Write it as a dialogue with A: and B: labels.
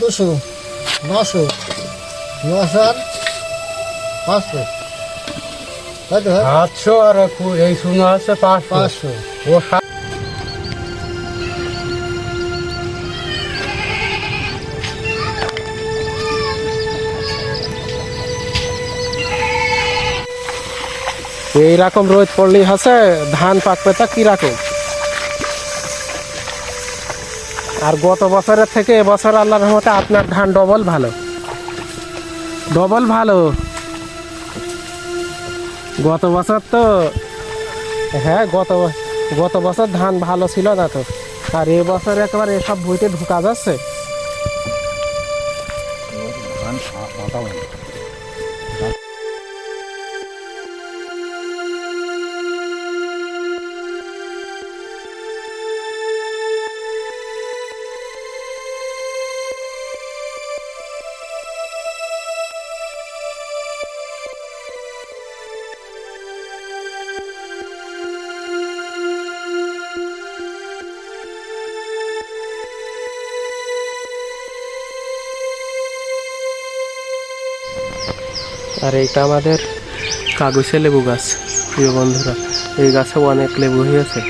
A: দুশো নশো নশো আর পাঁচশো। তাই তো
B: সাতশো আর এই শূন্য আছে পাঁচশো।
A: পাঁচশো।
B: ও সা-
C: এইরকম রোদ পড়লেই আছে ধান পাকবে তা কীরকম? আর গত বছরের থেকে এবছর আল্লাহর রহমতে আপনার ধান ডবল ভালো। ডবল ভালো। গত বছর তো হ্যাঁ গত গত বছর ধান ভালো ছিল না তো। আর এবছর একবার এসব ভুইতে ঢুকা যাচ্ছে। আর এইটা আমাদের কাগজে লেবু গাছ প্রিয় বন্ধুরা। এই গাছেও অনেক লেবু হয়েছে